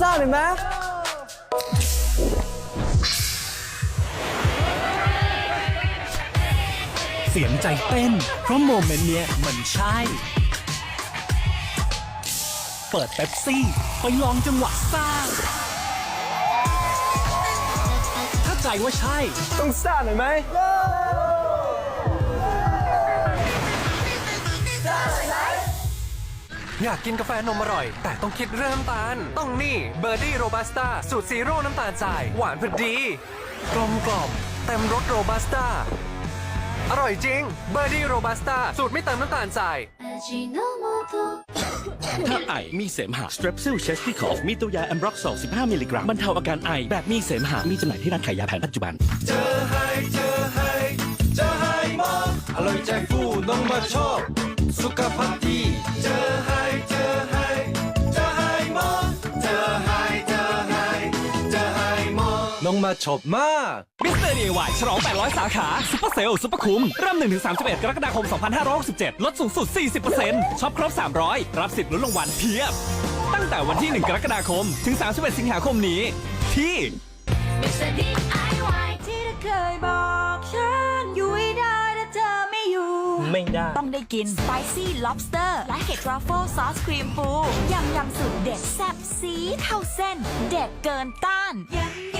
ซ่าเห็นไหมเสียงใจเต้น เพราะโมเมนต์เนี้ยมันใช่ เปิดเป๊ปซี่ ไปลองจังหวะซ่า ถ้าใจว่าใช่ ต้องซ่าหน่อยไหม อยากกินกาแฟนมอร่อย แต่ต้องคิดเรื่องน้ำตาล ต้องนี่เบอร์ดี้โรบัสต้าสูตรซีโร่น้ำตาลทราย หวานพอดี กลมกล่อมเต็มรสโรบัสต้า อร่อยจริงเบอร์ดี้โรบัสต้าสูตรไม่เติมน้ำตาลทราย ถ้าไอมีเสมหะสเต e p s i l c h e s t i อ o มีตัวยาแอมบร็อก15 มิลลิกรัมบรรเทาอาการไอ แบบมีเสมหะ มีจำหน่ายที่ร้านขายยาแผนปัจจุบัน เจอให้เจอให้เจอให้มากอร่อยใจฟูน้องมาชอบ สุขภัณดี ลงมาชมมาก มิสเตอร์ DIY ฉลอง 800 สาขา ซุปเปอร์เซลล์ซุปเปอร์คุ้ม เริ่ม 1-31 กรกฎาคม 2567 ลดสูงสุด 40%ช็อปครบ 300 รับสิทธิ์ลุ้นรางวัลเพียบ ตั้งแต่วันที่ 1 กรกฎาคม ถึง 31 สิงหาคมนี้ ที่ Mr. DIY ที่เธอเคยบอกฉันอยู่ได้ถ้าเธอไม่อยู่ ไม่ได้ ต้องได้กิน spicy lobster และเห็ด truffle sauce ครีมฟูยำยำสุดเด็ดแซ่บซีเท่าเส้น เด็ดเกินต้านยำย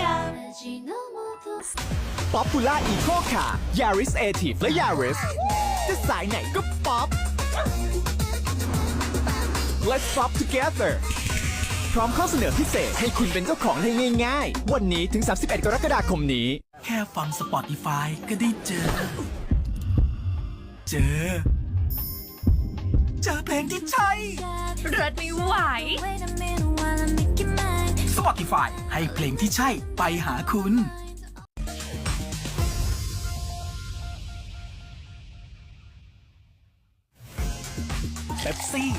ป๊อปปูล่าอีโคคา Yaris a t i v และ Yaris จะสายไหนก็ป๊อป Let's pop together พร้อมข้อเสนอพิเศษให้คุณเป็นเจ้าของได้ง่าย ๆ วันนี้ถึง 31 กรกฎาคมนี้ แค่ฟัง Spotify ก็ได้เจอ เจอ เจอเพลงที่ใช่ เรถไม่ไหว Spotify ให้เพลงที่ใช่ไปหาคุณเ e ปซี่